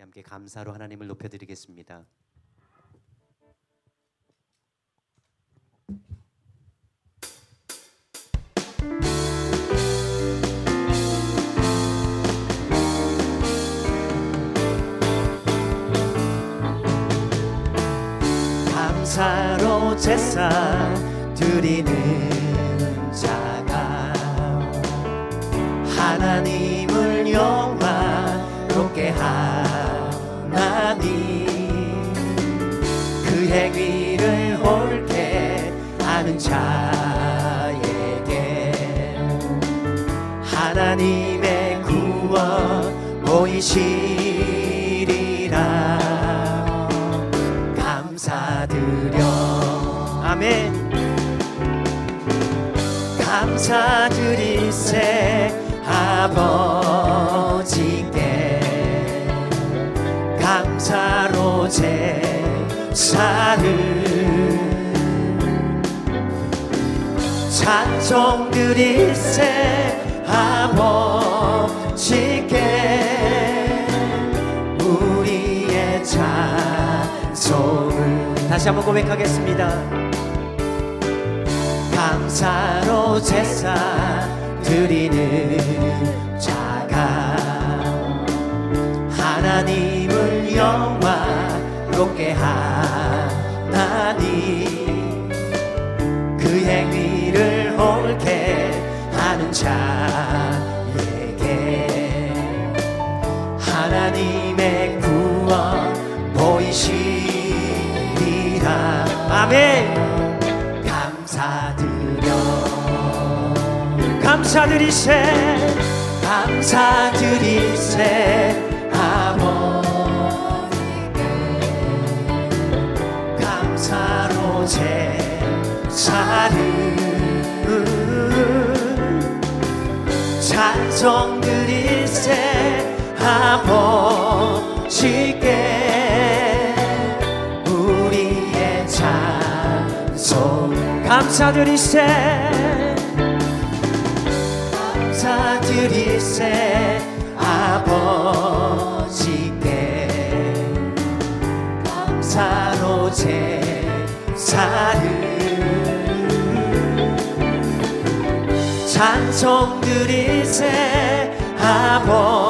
함께 감사로 하나님을 높여드리겠습니다. 감사로 제사 드리는 자가 하나님을 영화롭게 하 나니 그 행위를 옳게 하는 자에게 하나님의 구원 보이시리라. 감사드려. 아멘. 감사드리세 아버지 찬송 드리세 아버지께 우리의 찬송을 다시 한번 고백하겠습니다. 감사로 제사 드리는 자에게 하나님의 구원 보이시리라 아멘. 감사드려. 감사드리세. 감사드리세. 아버지께 감사로 제사를 찬송 드리세 아버지께 우리의 찬송 감사드리세 감사드리세 아버지께 감사로 제사를 찬송 드리세 아버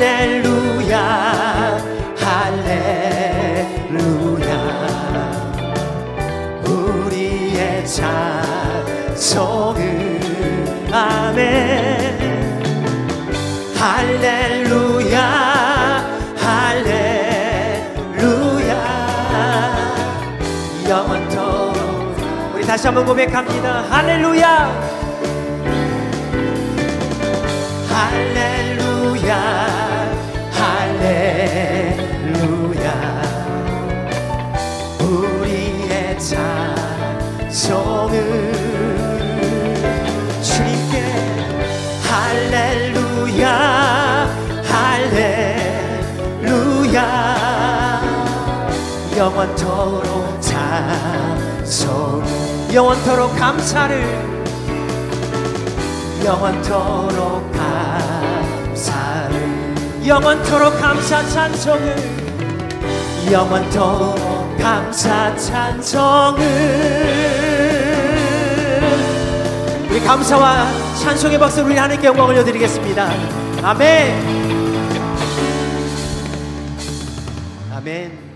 할렐루야 할렐루야. 우리의 찬송을 아멘. 할렐루야 할렐루야. 영원토록 우리 다시 한번 고백합니다. 할렐루야 영원토록 찬송. 영원토록 감사를. 영원토록 감사를. 영원토록 감사 찬송을. 영원토록 감사 찬송을. 우리 감사와 찬송의 박수로 우리 하나님께 영광을 올려드리겠습니다. 아멘. 아멘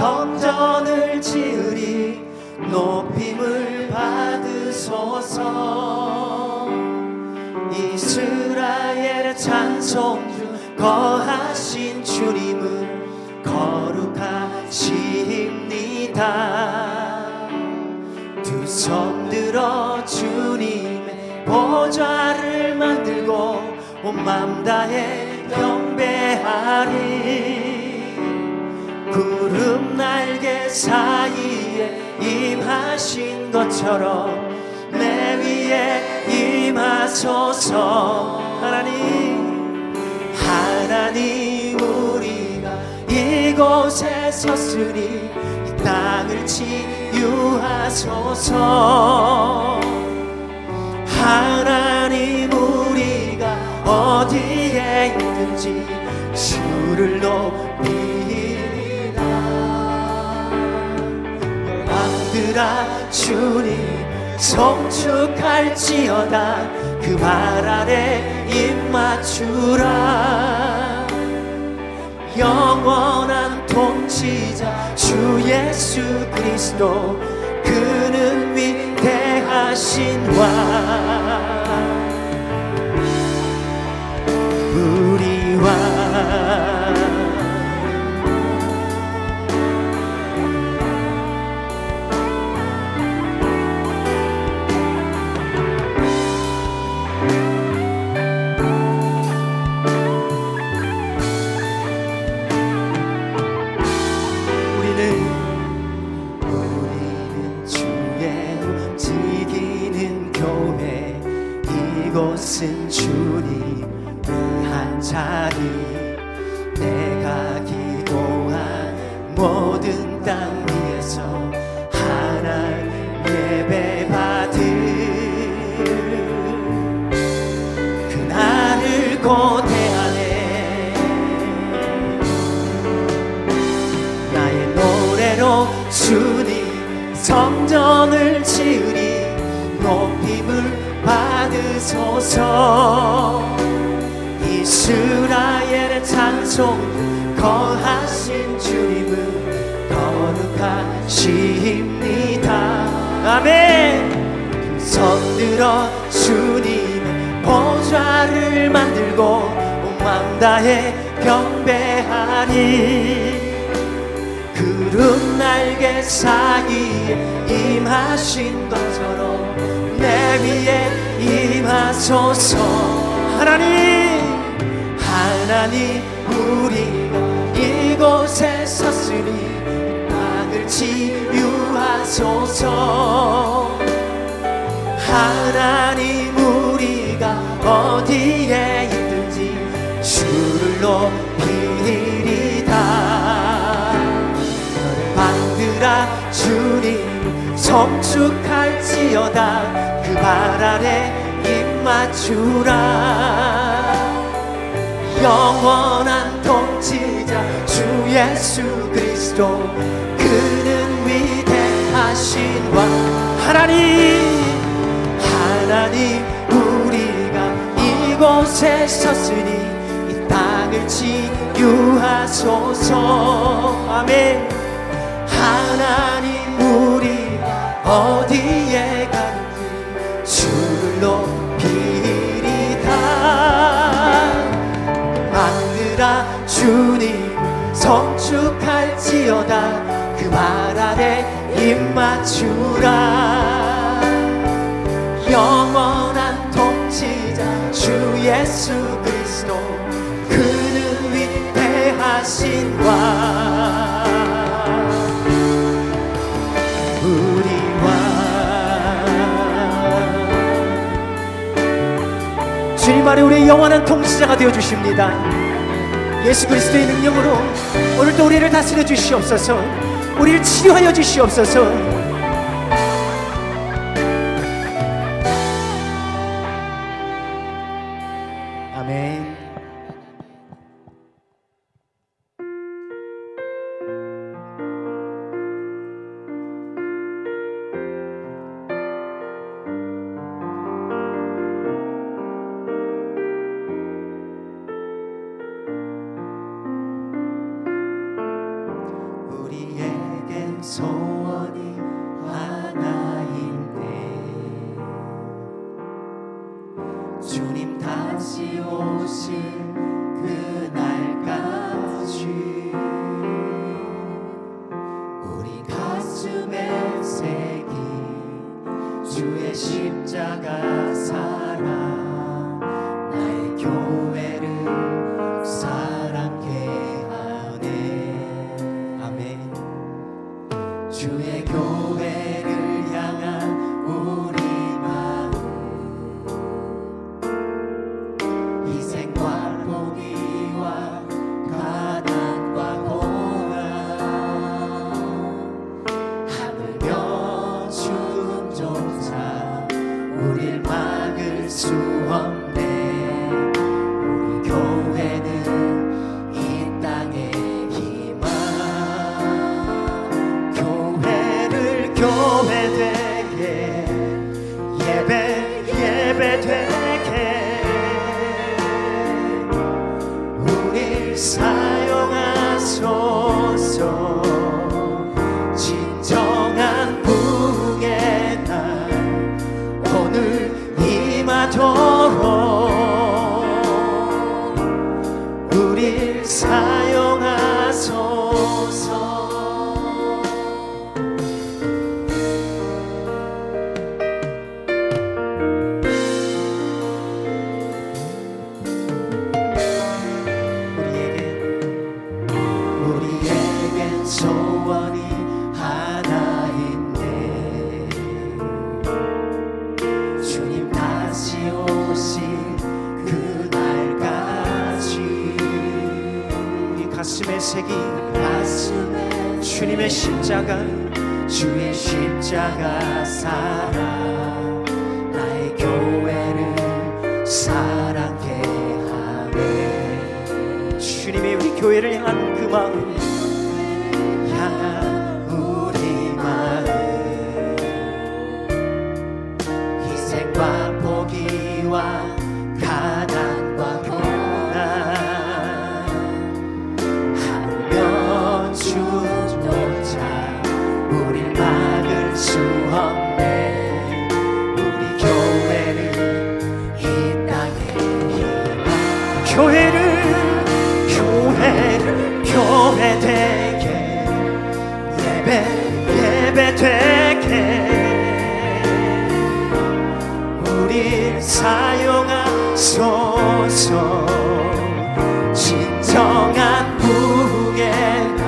성전을 지으리 높임을 받으소서. 이스라엘의 찬송주 거하신 주님은 거룩하십니다. 두 손 들어 주님의 보좌를 만들고 온 맘 다해 경배하리 구름 날개 사이에 임하신 것처럼 내 위에 임하소서. 하나님 하나님 우리가 이곳에 섰으니 이 땅을 치유하소서. 하나님 우리가 어디에 있든지 주를 높이 열방들아 주님 성축할지어다. 그 말 아래 입 맞추라. 영원한 통치자 주 예수 그리스도 그는 위대하신 왕 이곳은 주님 위한 자리. 내가 기도한 모든 땅 위에서 하나님 예배 받을 그날을 고대하네 나의 노래로 주님 성전을 지으리 높임을 받으소서. 이스라엘의 찬송 거하신 주님은 거룩하십니다. 아멘. 손 들어 주님의 보좌를 만들고 온맘 다해 경배하리 구름 날개 사이에 임하신 것처럼 내 위에 임하소서. 하나님 하나님 우리가 이곳에 섰으니 땅을 치유하소서. 하나님 주님 성축할지어다. 그 발 아래 입 맞추라. 영원한 통치자 주 예수 그리스도 그는 위대하신 왕. 하나님 하나님 우리가 이곳에 섰으니 이 땅을 치유하소서. 아멘 하나님 우리 어디에 가든지 주를 높이리다. 만들아 주님 성축할지어다. 그 말 아래 입 맞추라. 영원한 통치자 주 예수 그리스도 그는 위대하신 왕 아래 우리의 영원한 통치자가 되어 주십니다. 예수 그리스도의 능력으로 오늘도 우리를 다스려 주시옵소서. 우리를 치료하여 주시옵소서. side. 되게 우릴 사용하소서. 진정한 부흥에가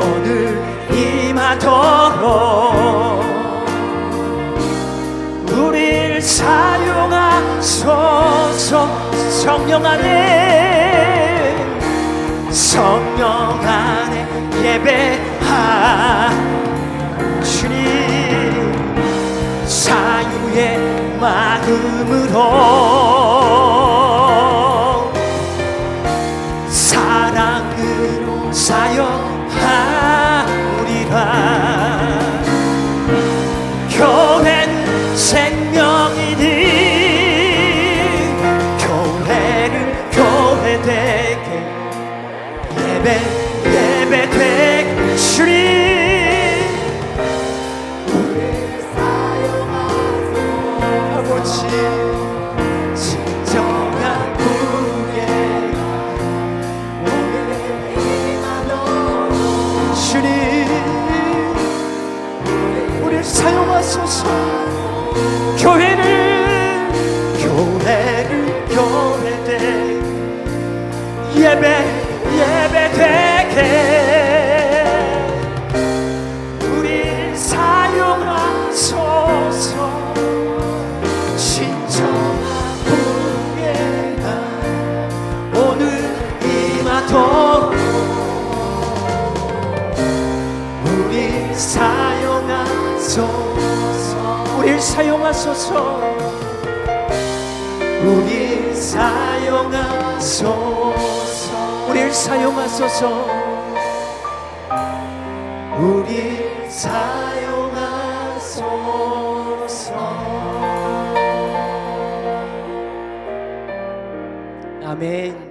오늘 임하도록. 우릴 사용하소서. 성령 안에 성령 안에 예배하 마음으로 하소서 교회를 교회를 교회되 예배 사용하소서. 우리 사용하소서. 우리를 사용하소서. 우리 사용하소서. 아멘.